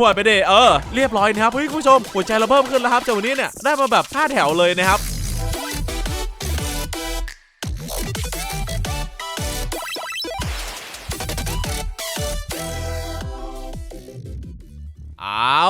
หัวไปดิเออเรียบร้อยนะครับเฮ้ยคุณผู้ชมหัวใจเราเพิ่มขึ้นแล้วครับจากวันนี้เนี่ยได้มาแบบห้าแถวเลยนะครับ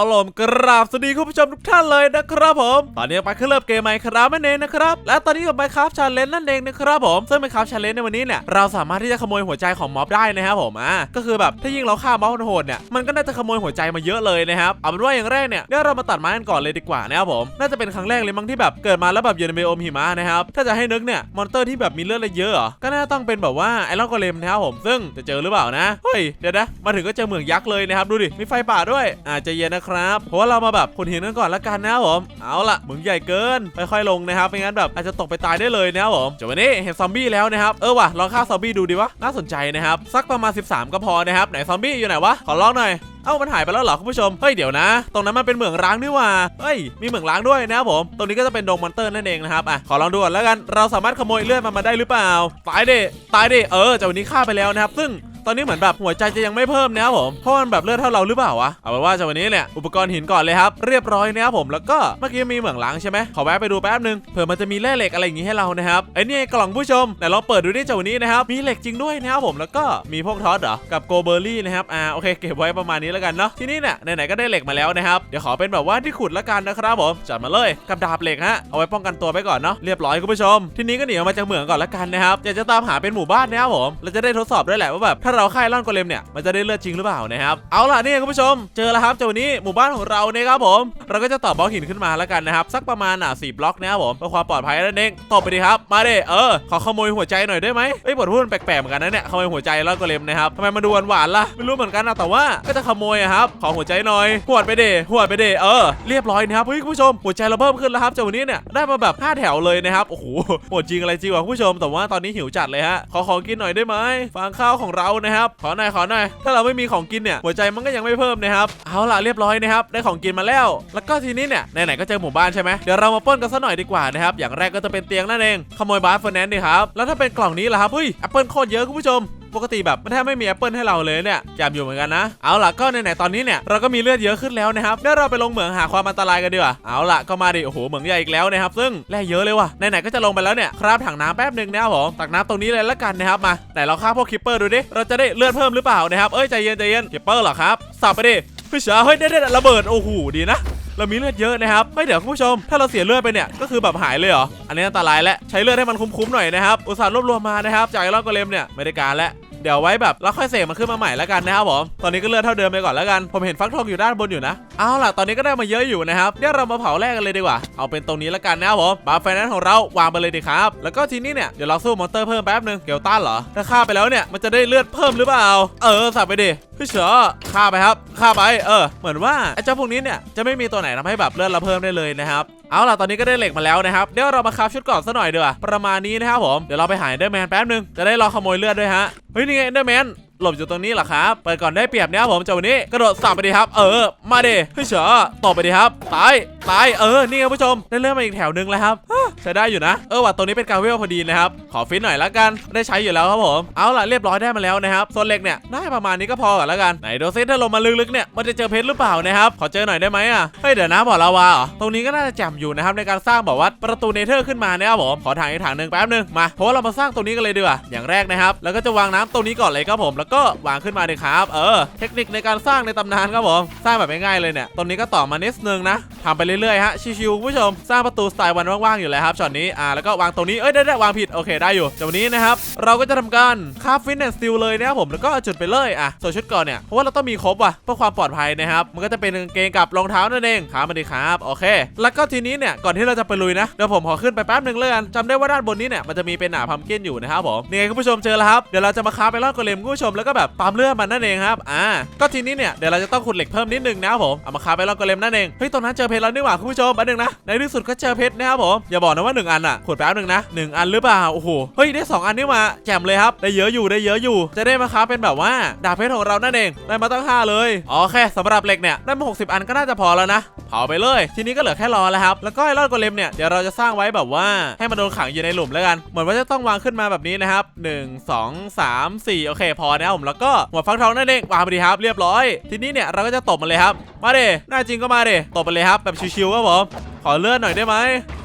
เอาลมกราบสวัสดีคุณผู้ชมทุกท่านเลยนะครับผม ตอนนี้ไปขึ้นเริ่มเกมใหม่ครับนั่นเองนะครับ และตอนนี้กับไมครับชาเลนนั่นเองนะครับผมซึ่งไมครับชาเลนในวันนี้เนี่ยเราสามารถที่จะขโมยหัวใจของม็อบได้นะครับผมอะก็คือแบบถ้ายิ่งเราฆ่าม็อบโหดเนี่ยมันก็น่าจะขโมยหัวใจมาเยอะเลยนะครับเอาเป็นว่าอย่างแรกเนี่ยเดี๋ยวเรามาตัดไม้กันก่อนเลยดีกว่านะครับผมน่าจะเป็นครั้งแรกเลยมั้งที่แบบเกิดมาแล้วแบบอยู่ในเบโอมหิมะนะครับถ้าจะให้นึกเนี่ยมอนเตอร์ที่แบบมีเลือดเยอะๆเหรอก็น่าต้องเป็นแบบว่าไอรอนโกเลมนะครับผมซึ่งจะเจอหรือเปล่านะเฮ้ยเดี๋ยวนะมาถึงก็เจอเหมืองยักษ์เลยนะครับดูดิมีไฟป่าด้วยอ่าใจเย็นนะครับ เพราะว่าเรามาแบบขุดหินกันก่อนละกันนะครับผมเอาล่ะมืองใหญ่เกินค่อยๆลงนะครับไม่งั้นแบบอาจจะตกไปตายได้เลยนะครับผมจบวันนี้เห็นซอมบี้แล้วนะครับเออว่ะลองฆ่าซอมบี้ดูดีวะน่าสนใจนะครับสักประมาณ 13 ก็พอนะครับไหนซอมบี้อยู่ไหนวะขอลองหน่อยเอ้ามันหายไปแล้วเหรอคุณผู้ชม เฮ้ยเดี๋ยวนะ ตรงนั้นมันเป็นเหมืองร้างนี่หว่า เฮ้ยมีเหมืองร้างด้วยนะครับผม ตรงนี้ก็จะเป็นดงมอนเตอร์นั่นเองนะครับ อะขอลองดูก่อนแล้วกัน เราสามารถขโมยเลือดมันมาได้หรือเปล่า ตายดิ ตายดิ เออจากวันนี้ฆ่าไปแล้วนะครับ ซึ่ง ตอนนี้เหมือนแบบหัวใจจะยังไม่เพิ่มนะครับผมเพราะมันแบบเลือดเท่าเราหรือเปล่าวะเอาเป็นว่าจากวันนี้เนี่ยอุปกรณ์หินก่อนเลยครับเรียบร้อยนะครับผมแล้วก็เมื่อกี้มีเหมืองร้างใช่ไหมขอแวะไปดูแป๊บนึงเผื่อมันจะมีแร่เหล็กอะไรอย่างงี้ให้เรานะครับไอ้นี่กล่องผู้ชมไหนลองเปิดดูไดิจากวันนี้นะครับมีเหล็กจริงด้วยนะครับผมแล้วก็มีพวกทอตเหรอกับโกเบอร์รี่นะครับอ่าโอเคเก็บไว้ประมาณนี้แล้วกันเนาะทีนี้เนี่ยไหนๆก็ได้เหล็กมาแล้วนะครับเดี๋ยวขอเป็นแบบว่าที่ขุดละกันนะครับผมจัดมาเลยกับดาบเหล็กฮะเอาไว้ป้องกันตัวไปก่อนเนาะเรียบร้อยคุณผู้ชม ทีนี้ก็หนีออกมาจากเหมืองก่อนละกันนะครับอยากจะตามหาเป็นหมู่บ้านนะครับผมเราจะได้ทดสอบด้วยแหละว่าแบบาเราฆ่าไอ้ร่อนโกเลมเนี่ยมันจะได้เลือดจริงหรือเปล่านะครับเอาล่ะนี่คุณผู้ชม เจอแล้วครับเจ้าวันนี้หมู่บ้านของเราเนี่ยครับผมเราก็จะต่อบล็อกหินขึ้นมาแล้วกันนะครับสักประมาณอะสี่บล็อกนะครับผมเพื่อความปลอดภัยนั่นเองตบไปดีครับมาเด้เออขอขโมยหัวใจหน่อยได้ไหมเอ้บทพูดแปลกๆเหมือนกันนะเนี่ยขโมยหัวใจร่อนโกเลมนะครับทำไมมันดูหวานๆล่ะไม่รู้เหมือนกันนะแต่ว่าก็จะขโมยอะครับขอหัวใจหน่อยหวดไปเด้หวดไปเด้เออเรียบร้อยนะครับเฮ้ยคุณผู้ชมหัวใจเราเพิ่มขึ้นแล้วครับจากวันนี้เนี่ยได้มาแบบ5แถวเลยนะครับโอ้โหโหดจริงอะไรจริงวะคุณผู้ชมแต่ว่าตอนนี้หิวจัดเลยฮะขอของกินหน่อยได้ไหมฟางข้าวของเรานะครับขอหน่อยขอหน่อยถ้าเราไม่มีของกินเนี่ยหัวใจมันก็ยังไม่เพิ่มนะครับเอาล่ะเรียบร้อยนะครับได้ของกินมาแล้ว แล้วก็ทีนี้เนี่ยไหนๆก็เจอหมู่บ้านใช่ไหมเดี๋ยวเรามาป้นกันสักหน่อยดีกว่านะครับอย่างแรกก็จะเป็นเตียงนั่นเองขโมยบาร์เฟอร์แนนด์ดีครับแล้วถ้าเป็นกล่องนี้ล่ะครับเฮ้ยแอปเปิลโคตรเยอะคุณผู้ชม ปกติแบบมันแทบไม่มีแอปเปิลให้เราเลยเนี่ยจำอยู่เหมือนกันนะ เอาล่ะก็ไหนๆตอนนี้เนี่ยเราก็มีเลือดเยอะขึ้นแล้วนะครับเดี๋ยวเราไปลงเหมืองหาความอันตรายกันดีกว่าเอาล่ะก็มาดิโอ้โหเหมืองใหญ่อีกแล้วนะครับซึ่งแร่เยอะเลยว่ะไหนๆก็จะลงไปแล้วเนี่ยครับถังน้ำแป๊บหนึ่งนะครับผมตักน้ำตรงนี้เลยละกันนะครับมาไหนเราฆ่าพวกคิปเปอร์ดูดิเราจะได้เลือดเพิ่มหรือเปล่านะครับเอ้ยใจเย็นใจเย็นคิปเปอร์เหรอครับสับไปดิเฮ้ยเฉาเฮ้ยได้ได้ระเบิดโอ้โหดีนะ เรามีเลือดเยอะนะครับไม่เดี๋ยวคุณผู้ชม ถ้าเราเสียเลือดไปเนี่ยก็คือแบบหายเลยเหรออันนี้อันตรายแล้วใช้เลือดให้มันคุ้มๆหน่อยนะครับอุตส่าห์รวบรวมมานะครับจากไอรอบกเลมเนี่ยไม่ได้การแล้ว เดี๋ยวไว้แบบแล้วค่อยเสกมันขึ้นมาใหม่แล้วกันนะครับผมตอนนี้ก็เลือดเท่าเดิมไปก่อนแล้วกันผมเห็นฟักทองอยู่ด้านบนอยู่นะเอาล่ะตอนนี้ก็ได้มาเยอะอยู่นะครับเดี๋ยวเรามาเผาแรกกันเลยดีกว่า เอาเป็นตรงนี้แล้วกันนะครับผมบาร์ไฟแนนซ์ของเราวางไปเลยดีครับแล้วก็ทีนี้เนี่ยเดี๋ยวเราสู้มอนเตอร์เพิ่มแป๊บนึงเกลตันเหรอถ้าฆ่าไปแล้วเนี่ยมันจะได้เลือดเพิ่มหรือเปล่าเออสับไปดิพี่เฉอฆ่าไปครับฆ่าไปเออ เหมือนว่าไอ้เจ้าพวกนี้เนี่ยจะไม่มีตัวไหนทำให้แบบเลือดเราเพิ่มได้เลยนะครับ เอาล่ะตอนนี้ก็ได้เหล็กมาแล้วนะครับเดี๋ยวเรามาคราฟชุดก่อนซะหน่อยดีกว่าประมาณนี้นะครับผมเดี๋ยวเราไปหาเดอร์แมนแป๊บนึงจะได้รอขโมยเลือดด้วยฮะเฮ้ยนี่ไงเดอร์แมนหลบอยู่ตรงนี้เหรอครับเปิดก่อนได้เปรียบเนี่ยครับผมจากวันนี้กระโดดสับไปดีครับ เออ มาดิเฮ้ยเฉอตบไปดีครับตายตายเออนี่ครับผู้ชมได้เลื่อนมาอีกแถวหนึงแล้วครับใช้ได้อยู่นะเออว่ะตัวนี้เป็นกาเวลพอดีนะครับขอฟิตหน่อยละกันได้ใช้อยู่แล้วครับผมเอาล่ะเรียบร้อยได้มาแล้วนะครับโซนเหล็กเนี่ยได้ประมาณนี้ก็พอก่อนละกันไหนดูซิถ้าลงมาลึกๆเนี่ยมันจะเจอเพชรหรือเปล่านะครับขอเจอหน่อยได้ไหมอะเฮ้ยเดี๋ยวนะบ่อลาวาเหรอตรงนี้ก็น่าจะแจ่มอยู่นะครับในการสร้างบ่อวัดประตูเนเธอร์ขึ้นมานะครับผมขอถังอีกถังหนึ่งแป๊บนึงมาเพราะว่าเรามาสร้างตรงนี้กันเลยดีกว่าอย่างแรกนะครับแล้วก็จะวางน้ำตรงนี้ก่อนเลยครับผม แล้วก็วางขึ้นมาเลยครับเออ เทคนิคในการสร้างในตำนานครับผมสร้างแบบง่ายๆเลยเนี่ยตรงนี้ก็ต่อมานิดนึงนะทำไปเรื่อยๆฮะชิวๆคุณผู้ชมสร้างประตูสไตล์วันว่างๆอยู่แล้วครับช็อตนี้อ่าแล้วก็วางตรงนี้เอ้ยได้ได้วางผิดโอเคได้อยู่จากวันนี้นะครับเราก็จะทำการคาฟฟิตเนสสติลเลยนะครับผมแล้วก็จุดไปเลยอะส่วนชุดก่อนเนี่ยเพราะว่าเราต้องมีครบว่ะเพื่อความปลอดภัยนะครับมันก็จะเป็นกางเกงกับรองเท้านั่นเองครับมาดีครับโอเค แล้วก็ทีนี้เนี่ยก่อนที่เราจะไปลุยนะเดี๋ยวผมขอขึ้นไปแป๊บหนึ่งเลยกันจำได้ว่าด้านบนนี้เนี่ยมันจะมีเป็นหนาพัมเกินอยู่นะครับผมนี่ไงคุณผู้ชมเจอแล้วครับเดี๋ยวเราจะมาคาไปรอกระเลมคุณผู้ชมแล้วก็แบบปั๊มเลือดมันนั่นเองครับอ่าก็ทีนี้เนี่ยเดี๋ยวเราจะต้องขุดเหล็กเพิ่มนิดนึงนะครับผมเอามาคาไปรอกระเลมนั่นเองเฮ้ยตรงนั้นเจอเพชรแล้วนหว่าคุณผู้ชมอันหนึ่งนะในที่สุดก็เจอเพชรนะครับผมอย่าบอกนะว่าหนึ่งอันอะขุดแป๊บหนึ่งนะหนึ่งอันหรือเปล่าโอ้โหเฮ้ยได้สองอันนี่มาแจ่มเลยครับได้เยอะอยู่ได้เยอะอยู่ จะได้มาค้าเป็นแบบว่าดาบเพชรของเรานั่นเองได้มาตั้งห้าเลยโอเคสำหรับเหล็กเนี่ยได้มา60 อันก็น่าจะพอแล้วนะเผาไปเลย ทีนี้ก็เหลือแค่รอแล้วครับแล้วก็ไอรอนโกเลมเนี่ยเดี๋ยวเราจะสร้างไว้แบบว่าให้มันโดนขังอยู่ในหลุมแล้วกันเหมือนว่าจะต้องวางขึ้นมาแบบนี้นะครับ1 2 3 4โอเคพอนะครับผมแล้วก็หัวฟักทองนั่นเองวางไปดีครับเรียบร้อย ทีนี้เนี่ยเราก็จะตบมันเลยครับมาเดหน้าจริงก็มาเดตบไปเลยครับแบบชิวๆครับผม ขอเลื่อนหน่อยได้ไหม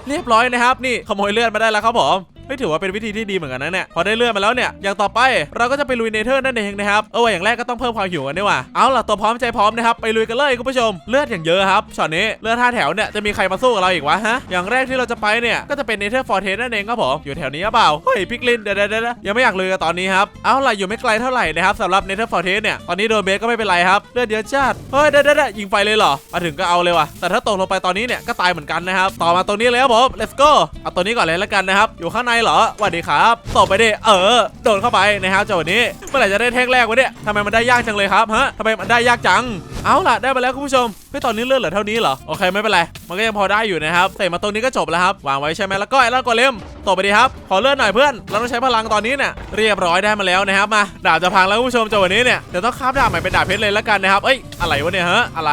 เรียบร้อยนะครับ นี่ขโมยเลื่อนมาได้แล้วครับผม ไม่ถือว่าเป็นวิธีที่ดีเหมือนกันนะเนี่ยพอได้เลื่อนมาแล้วเนี่ยอย่างต่อไปเราก็จะไปลุยเนเธอร์นั่นเองนะครับเอออย่างแรกก็ต้องเพิ่มความหิวกันดีกว่าเอาล่ะตัวพร้อมใจพร้อมนะครับไปลุยกันเลยคุณผู้ชมเลือดอย่างเยอะครับช็อตนี้เลือดห้าแถวเนี่ยจะมีใครมาสู้กับเราอีกวะฮะอย่างแรกที่เราจะไปเนี่ยก็จะเป็นเนเธอร์ฟอร์เทสนั่นเองครับผมอยู่แถวนี้หรือเปล่าเฮ้ยพิกลินเดี๋ยวเดี๋ยวเดี๋ยวยังไม่อยากลุยกันตอนนี้ครับเอาล่ะอยู่ไม่ไกลเท่าไหร่นะครับสำหรับเนเธอร์ฟอร์เทสเนี่ยตอนนี้โดนเบสก็ไม่เป็นไรครับเลือดเยอะจัดเฮ้ยเดี๋ยวเดี๋ยวเดี๋ยวยิงไฟเลยเหรอมาถึงก็เอาเลยว่ะแต่ถ้าตกลงไปตอนนี้เนี่ยก็ตายเหมือนกันนะครับต่อมาตรงนี้เลยครับผม let's go เอาตัวนี้ก่อนเลยแล้วกันนะครับอยู่ข้างในเหรอสวัสดีครับตบไปดิเออ โดนเข้าไปนะครับจังหวะนี้ เมื่อไหร่จะได้แท่งแรกวะเนี่ยทำไมมันได้ยากจังเลยครับฮะทำไมมันได้ยากจัง เอาล่ะได้มาแล้วคุณผู้ชมเฮ้ยตอนนี้เลือดเหลือเท่านี้เหรอโอเคไม่เป็นไรมันก็ยังพอได้อยู่นะครับเตะมาตรงนี้ก็จบแล้วครับวางไว้ใช่ไหมแล้วก็ไอ้ล่ากอเลมตบไปดีครับขอเลือดหน่อยเพื่อนเราต้องใช้พลังตอนนี้เนี่ยเรียบร้อยได้มาแล้วนะครับมาดาบจะพังแล้วคุณผู้ชมจังหวะนี้เนี่ยเดี๋ยวต้องคาบดาบใหม่เป็นดาบเพชรเลยแล้วกันนะครับเอ้ยอะไรวะเนี่ยฮะอะไร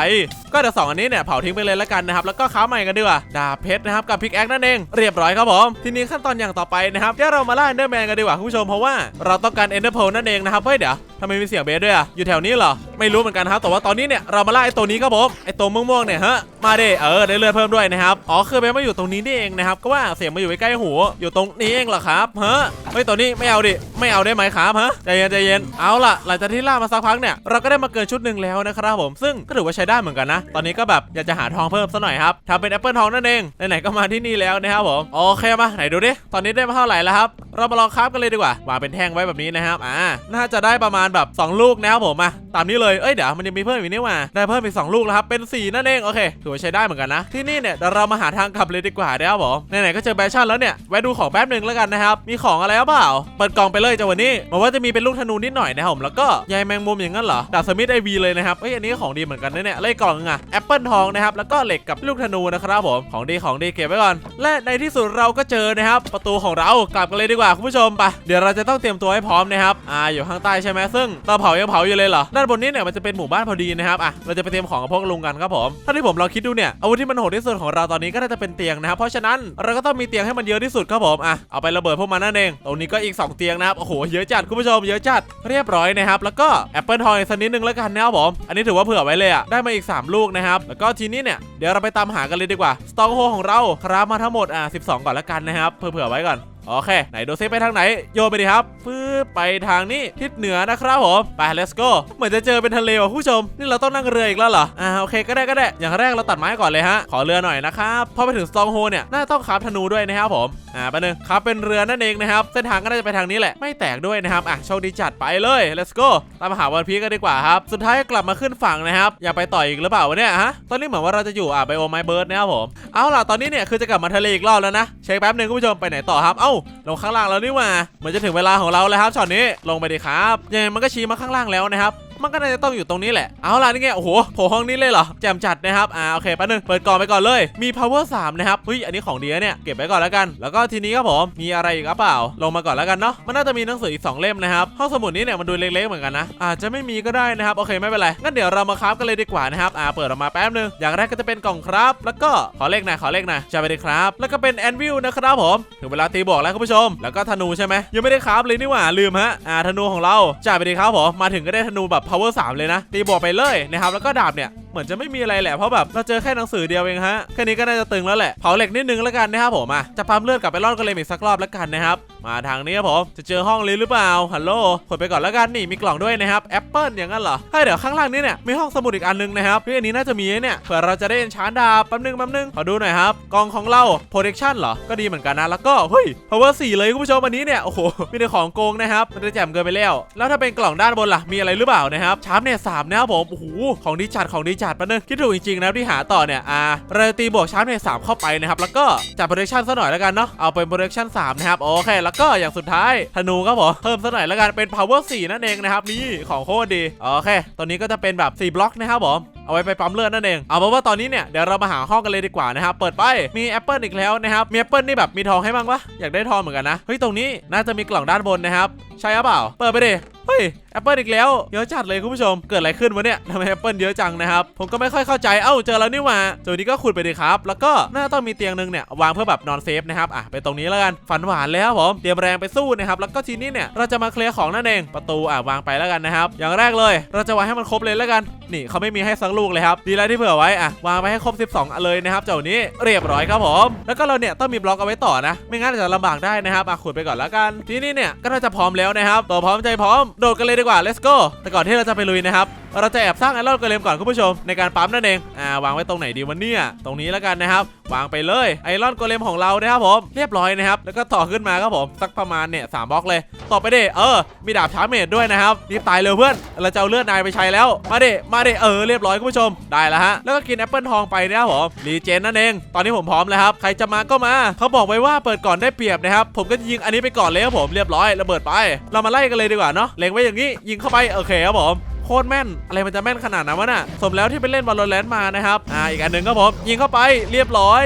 ก็เดี๋ยวสองอันนี้เนี่ยเผาทิ้งไปเลยแล้วกันนะครับแล้วก็ค้าใหม่กันดีกว่าดาบเพชรนะครับกับพิกแอคนั่นเองเรียบร้อยครับผมทีนี้ขั้นตอนอย่างต่อไปนะครับเดี๋ยวเรามาล่าเอนเดอร์แมนกันดีกว่าคุณผู้ชมเพราะว่าเราต้องการเอนเดอร์โพนั่นเองนะครับเฮ้ยเดี๋ยว ทำไมมีเสียงเบสด้วยอะอยู่แถวนี้เหรอ ไม่รู้เหมือนกันครับ แต่ว่าตอนนี้เนี่ยเรามาล่าไอ้ตัวนี้ครับผม ไอ้ตัวม่วงๆเนี่ยฮะ มาเด้เออได้เลือดเพิ่มด้วยนะครับ อ๋อคือเบสมาอยู่ตรงนี้นี่เองนะครับ ก็ว่าเสียงมาอยู่ใกล้หู อยู่ตรงนี้เองเหรอครับฮะเฮ้ยตัวนี้ไม่เอาดิ ไม่เอาได้ไหมครับฮะ ใจเย็นใจเย็น เอาล่ะ หลังจากที่ล่ามาสักพักเนี่ย เราก็ได้มาเกินชุดหนึ่งแล้วนะครับผม ซึ่งก็ถือว่าใช้ได้เหมือนกันนะ ตอนนี้ก็แบบอยากจะหาทองเพิ่มซะหน่อยครับทำเป็นแอปเปิลทองนั่นเองไหนๆก็มาที่นี่แล้วนะครับผมโอเคมาไหนดูดิตอนนี้ได้มาเท่าไหร่แล้วครับเรามาลองคราฟกันเลยดีกว่า วางเป็นแท่งไว้แบบนี้นะครับอ่าน่าจะได้ประมาณแบบสองลูกนะครับผมมาตามนี้เลยเอ้ยเดี๋ยวมันยังมีเพิ่มอีกนี่ว่าได้เพิ่มอีกสองลูกแล้วครับเป็นสี่นั่นเองโอเคถือว่าใช้ได้เหมือนกันนะ ที่นี่เนี่ยเดี๋ยวเรามาหาทางกลับเลยดีกว่านะครับผมไหนๆก็เจอแบชชั่นแล้วเนี่ยแวะดูของแป๊บหนึ่งแล้วกันนะครับมีของอะไรเปล่าเปิดกล่องไปเลยจ้าวันนี้บอกว่าจะมีเป็นลูกธนูนิดหน่อยนะครับผมแล้วก็ใยแมงมุมอย่างนั้นเหรอดาบสมิธไอวีเลยนะครับเอ้ยอันนี้ของดีเหมือนกันนะเนี่ยเลขกล่องนึงอะแอปเปิลทองนะครับแล้วก็เหล็กกับลูกธนูนะครับผมของดีของดีเก็บไว้ก่อน และในที่สุดเราก็เจอนะครับประตูของเรากลับกันเลยดีกว่าคุณผู้ชมไปเดี๋ยวเราจะต้องเตรียมตัวให้พร้อมนะครับอ่าอยู่ข้างใต้ใช่ไหมซึงเตาเผายังเผาอยู่เลยเหรอด้านบนนี้เนี่ยมันจะเป็นหมู่บ้านพอดีนะครับอะเราจะไปเตรียมของกับพวกลุงกันครับผมถ้าที่ผมลองคิดดูเนี่ยอาวุธที่มันโหดที่สุดของเราตอนนี้ก็น่าจะเป็นเตียงนะครับเพราะฉะนั้นเราก็ต้องมีเตียงให้มันเยอะที่สุดครับผมอะเอาไประเบิดพวกมันนั่นเองตรงนี้ก็อีกสองเตียงนะครับโอ้โหเยอะจัดคุณผู้ชมเยอะจัดเรียบร้อยนะครับแล้วก็แอปเปิลทองสักนิดนึงแล้วกันนะครับผมอันนี้ถือว่าเผื่อไว้เลยอะได้มาอีก 3 ลูกนะครับแล้วก็ทีนี้เนี่ยเดี๋ยวเราไปตามหากันเลยดีกว่าสตองโฮของเราครับมาทั้งหมดอะ12 ก่อนแล้วกันนะครับเผื่อไว้ก่อน โอเค ไหนดูซิไปทางไหน โยนไปดิครับฟืบไปทางนี้ทิศเหนือนะครับผม ไป let's go เหมือนจะเจอเป็นทะเลว่ะผู้ชม นี่เราต้องนั่งเรืออีกแล้วเหรอ อ่าโอเคก็ได้ก็ได้ อย่างแรกเราตัดไม้ก่อนเลยฮะ ขอเรือหน่อยนะครับพอไปถึงสตองโฮเนี่ย น่าต้องคราฟธนูด้วยนะครับผม อ่าไปหนึ่งคับเป็นเรือนั่นเองนะครับ เส้นทางก็น่าจะไปทางนี้แหละ ไม่แตกด้วยนะครับ อะโชคดีจัดไปเลย let's go ตามหาวันพีกันดีกว่าครับ สุดท้ายกลับมาขึ้นฝั่งนะครับ อยากไปต่ออีกหรือเปล่าวะเนี่ยฮะ ตอนนี้เหมือนว่าเราจะอยู่อ่าไบโอไมเบิร์ดนะครับผม เอาล่ะตอนนี้เนี่ยคือจะกลับมาทะเลอีกรอบแล้วนะ เช็คแป๊บหนึงคุณผู้ชมไปไหนต่อครับ เอ้าลงข้างล่างแล้วนี่หว่าเหมือนจะถึงเวลาของเราแล้วครับช็อตนี้ลงไปดีครับยังไงมันก็ชี้มาข้างล่างแล้วนะครับ มันก็น่าจะต้องอยู่ตรงนี้แหละ เอาล่ะนี่ไง โอ้โหโผล่ห้องนี้เลยเหรอ แจมจัดนะครับ อ่า โอเคแป๊บนึง เปิดกล่องไปก่อนเลย มี power 3 นะครับเฮ้ย อันนี้ของดีนะเนี่ย เก็บไว้ก่อนแล้วกัน แล้วก็ทีนี้ครับผม มีอะไรอีกหรือเปล่า ลงมาก่อนแล้วกันเนาะ มันน่าจะมีหนังสืออีก 2 เล่มนะครับ ห้องสมุดนี้เนี่ยมันดูเล็กๆเหมือนกันนะ อาจจะไม่มีก็ได้นะครับ โอเคไม่เป็นไร งั้นเดี๋ยวเรามาคราฟกันเลยดีกว่านะครับ อ่า เปิดออกมาแป๊บนึง อย่างแรกก็จะเป็นกล่องครับ แล้วก็ขอเลขหน่อยขอเลขหน่อยจะไปดีครับ แล้วก็เป็นแอนวิลนะครับผม ถึงเวลาตีบอกแล้วคุณผู้ชม แล้วก็ธนูใช่ไหมยังไม่ได้คราฟเลยนี่หว่าลืมฮะอ่าธนูของเราจ่ายไปดีครับผมมาถึงก็ได้ธนูแบบ power 3 เลยนะ ตีบวกไปเลยนะครับ แล้วก็ดาบเนี่ย เหมือนจะไม่มีอะไรแหละเพราะแบบเราเจอแค่หนังสือเดียวเองฮะแค่นี้ก็น่าจะตึงแล้วแหละเผาเหล็กนิดนึงแล้วกันนะครับผมอะจะปั๊มเลือดกลับไปรอดกันเลยอีกสักรอบแล้วกันนะครับมาทางนี้ครับผมจะเจอห้องเลยหรือเปล่าฮัลโหลกดไปก่อนแล้วกันนี่มีกล่องด้วยนะครับแอปเปิลอย่างนั้นเหรอให้เดี๋ยวข้างล่างนี้เนี่ยมีห้องสมุดอีกอันนึงนะครับเฮ้ยอันนี้น่าจะมีเนี่ยเผื่อเราจะได้เอนชานดาบแป๊บนึงแป๊บนึงขอดูหน่อยครับกล่องของเรา protection เหรอก็ดีเหมือนกันนะแล้วก็เฮ้ย power 4เลยคุณผู้ชมอันนี้เนี่ยโอ้โหมีแต่ของโกงนะครับมันจะแจ่มเกินไปแล้ว แล้วถ้าเป็นกล่องด้านบนล่ะมีอะไรหรือเปล่านะครับชาร์ปเนี่ยสามนะครับผมโอ้โหของดีจัดของดีจัดป๊บนึงคิดถูกจริงๆนะที่หาต่อเนี่ยอ่าเราตีบวกชาร์ปเนี่ยสามเข้าไปนะครับแล้วก็จัดโปรดักชันซะหน่อยแล้วกันเนาะเอาเป็น protection 3นะครับโอเค แล้วก็อย่างสุดท้ายธนูครับผมเพิ่มซะหน่อยแล้วกันเป็น power 4 นั่นเองนะครับนี่ของโคตรดีโอเคตอนนี้ก็จะเป็นแบบ4บล็อกนะครับผม เอาไว้ไปปั๊มเลือดนั่นเอง เอาเป็นว่าตอนนี้เนี่ยเดี๋ยวเรามาหาห้องกันเลยดีกว่านะครับ เปิดไป มีแอปเปิลอีกแล้วนะครับ มีแอปเปิลนี่แบบมีทองให้บ้างปะอยากได้ทองเหมือนกันนะ เฮ้ย ตรงนี้น่าจะมีกล่องด้านบนนะครับ ใช่หรือเปล่า เปิดไปดิเฮ้ยแอปเปิลอีกแล้วเยอะจัดเลยคุณผู้ชมเกิดอะไรขึ้นวะเนี่ยทำไมแอปเปิลเยอะจังนะครับผมก็ไม่ค่อยเข้าใจเอ้าเจอแล้วนี่หว่าตัวนี้ก็ขุดไปดิครับ แล้วก็น่าต้องมีเตียงหนึงเนี่ยวางเพื่อแบบนอนเซฟนะครับอะไปตรงนี้แล้วกันฝันหวานเลยครับผมเตรียมแรงไปสู้นะครับแล้วก็ทีนี้เนี่ยเราจะมาเคลียร์ของนั่นเองประตูอะวางไปแล้วกันนะครับอย่างแรกเลย เราจะวางให้มันครบเลยแล้วกัน นี่เขาไม่มีให้สักลูกเลยครับดีแล้วที่เผื่อไว้อะวางไปให้ครบ 12อันเลยนะครับเจ้านี้เรียบร้อยครับผม แล้วก็เราเนี่ยต้องมีบล็อกเอาไว้ต่อนะ ไม่งั้นอาจจะลำบากได้นะครับอะขุดไปก่อนแล้วกัน ทีนี้เนี่ยก็น่าจะพร้อมแล้วนะครับตัวพร้อมใจพร้อมโดดกันเลยดีกว่า let's go แต่ก่อนที่เราจะไปลุยนะครับ เราจะแอบสร้างไอรอนโกเลมก่อนคุณผู้ชม ในการปั๊มนั่นเองอ่าวางไว้ตรงไหนดีวันนี้ตรงนี้แล้วกันนะครับ วางไปเลยไอรอนโกเลมของเรานะครับผมเรียบร้อยนะครับแล้วก็ต่อขึ้นมาครับผมสักประมาณเนี่ยสามบล็อกเลย ต่อไปเด้เออ มีดาบชาร์เมดด้วยนะครับรีบตายเร็วเพื่อนเราจะเอาเลือดนายไปใช้แล้วมาเด้มาเด้เออเรียบร้อยคุณผู้ชมได้แล้วฮะแล้วก็กินแอปเปิลทองไปนะครับผมรีเจนนั่นเอง ตอนนี้ผมพร้อมแล้วครับใครจะมาก็มาเขาบอกไว้ว่าเปิดก่อนได้เปรียบนะครับผมก็ยิงอันนี้ไปก่อนเลยครับผมเรียบร้อยระเบิดไป เรามาไล่กันเลยดีกว่าเนาะเล็งไว้อย่างนี้ยิงเข้าไปโอเคครับผม ตรแม่น อะไรมันจะแม่นขนาดนั้นวะน่ะสมแล้วที่ไปเล่นบอลลอนแลนด์มานะครับอ่าอีกอันหนึ่งก็ผมยิงเข้าไปเรียบร้อย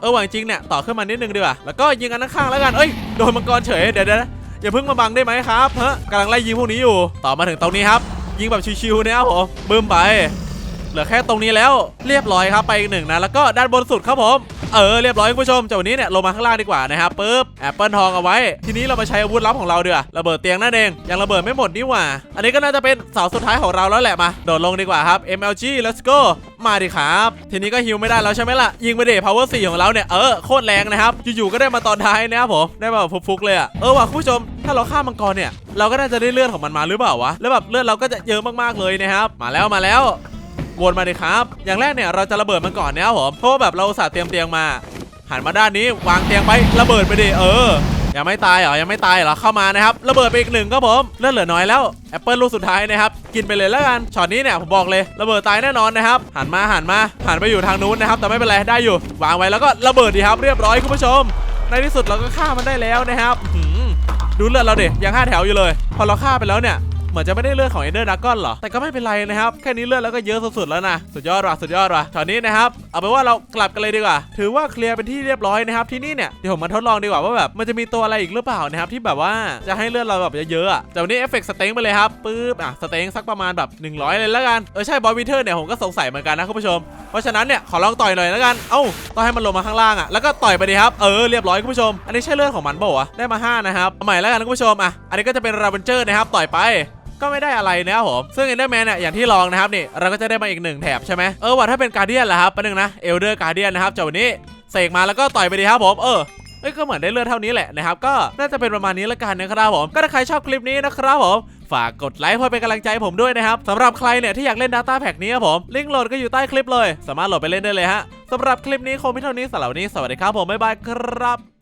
เออหวังจริงเนี่ยต่อขึ้นมานิดนึงดีกว่าแล้วก็ยิงอันข้างแล้วกันเอ้ยโดนมังกรเฉยเดี๋ยวเดี๋ยวนะอย่าเพิ่งมาบังได้ไหมครับฮะกำลังไล่ยิงพวกนี้อยู่ ต่อมาถึงตรงนี้ครับ ยิงแบบชิวๆนะครับผมบึ้มไป เหลือแค่ตรงนี้แล้วเรียบร้อยครับไปอีกหนึ่งนะแล้วก็ด้านบนสุดครับผมเออเรียบร้อยคุณผู้ชมจากวันนี้เนี่ยลงมาข้างล่างดีกว่านะครับปึ๊บแอปเปิลทองเอาไว้ ทีนี้เรามาใช้อาวุธลับของเราเดือระเบิดเตียงนั่นเองยังระเบิดไม่หมดนี่หว่า อันนี้ก็น่าจะเป็นเสาสุดท้ายของเราแล้วแหละมาโดดลงดีกว่าครับ MLG let's go มาดิครับ ทีนี้ก็ฮิวไม่ได้แล้วใช่ไหมล่ะ ยิงไปเด power 4ของเราเนี่ยเออโคตรแรงนะครับอยู่ๆก็ได้มาตอนท้ายนะครับผมได้มาแบบฟุกๆเลยอะเออว่ะคุณผู้ชม ถ้าเราฆ่ามังกรเนี่ยเราก็น่าจะได้เลือดของมันมาหรือเปล่าวะแล้วแบบเลือดเราก็จะเยอะมากๆเลยนะครับมาแล้วมาแล้ว วนมาเลยครับ อย่างแรกเนี่ยเราจะระเบิดมันก่อนนะครับผมเพราะว่าแบบเราสาเตรียมเตียงมา หันมาด้านนี้วางเตียงไประเบิดไปดิเออยังไม่ตายเหรอยังไม่ตายเหรอเข้ามานะครับระเบิดไปอีกหนึ่งครับผมเลือดเหลือน้อยแล้วแอปเปิลลูกสุดท้ายนะครับกินไปเลยแล้วกันช็อตนี้เนี่ยผมบอกเลยระเบิดตายแน่นอนนะครับหันมาหันมาหันไปอยู่ทางนู้นนะครับแต่ไม่เป็นไรได้อยู่ วางไว้แล้วก็ระเบิดดีครับเรียบร้อยคุณผู้ชม ในที่สุดเราก็ฆ่ามันได้แล้วนะครับดูเลือดเราเด็ยังห้าแถวอยู่เลย พอเราฆ่าไปแล้วเนี่ย เหมือนจะไม่ได้เลือดของเอเดอร์ดักกอนเหรอ แต่ก็ไม่เป็นไรนะครับ แค่นี้เลือดแล้วก็เยอะสุดๆแล้วนะ สุดยอดว่ะ สุดยอดว่ะตอนนี้นะครับ เอาเป็นว่าเรากลับกันเลยดีกว่า ถือว่าเคลียร์เป็นที่เรียบร้อยนะครับที่นี่เนี่ย เดี๋ยวผมมาทดลองดีกว่าว่าแบบมันจะมีตัวอะไรอีกหรือเปล่านะครับที่แบบว่าจะให้เลือดเราแบบเยอะๆอะแต่วันนี้เอฟเฟกต์สเต็งไปเลยครับปึ๊บอะสเต็งสักประมาณแบบ 100 เลยแล้วกัน เออใช่บอยวิเทอร์เนี่ยผมก็สงสัยเหมือนกันนะคุณผู้ชม เพราะฉะนั้นเนี่ยขอลองต่อยหน่อยแล้วกัน เอ้าต้องให้มันลงมาข้างล่างอะแล้วก็ต่อยไปดีครับ เออเรียบร้อยคุณผู้ชม อันนี้ใช่เลือดของมันเปล่าวะได้มาห้านะครับใหม่แล้วกันคุณผู้ชมอะอันนี้ก็จะเป็นราเวนเจอร์นะครับต่อยไป ก็ไม่ได้อะไรนะครับผม ซึ่งเอนเดอร์แมนเนี่ยอย่างที่ลองนะครับนี่เราก็จะได้มาอีกหนึ่งแถบใช่ไหมเออว่าถ้าเป็นการเดียนล่ะครับประเด็นงนะเอลเดอร์การเดียนนะครับจากวันนี้เสกมาแล้วก็ต่อยไปดีครับผมเออเอ้ยก็เหมือนได้เลือดเท่านี้แหละนะครับ ก็น่าจะเป็นประมาณนี้ละกันนะครับผม ก็ถ้าใครชอบคลิปนี้นะครับผม ฝากกดไลค์เพื่อเป็นกำลังใจผมด้วยนะครับสำหรับใครเนี่ยที่อยากเล่น Data Pack นี้ครับผม ลิงก์โหลดก็อยู่ใต้คลิปเลย สามารถโหลดไปเล่นได้เลยฮะสำหรับคลิปนี้คงไม่เท่านี้สำหรับวันนี้สวัสดีครับผมบ๊ายบายครับ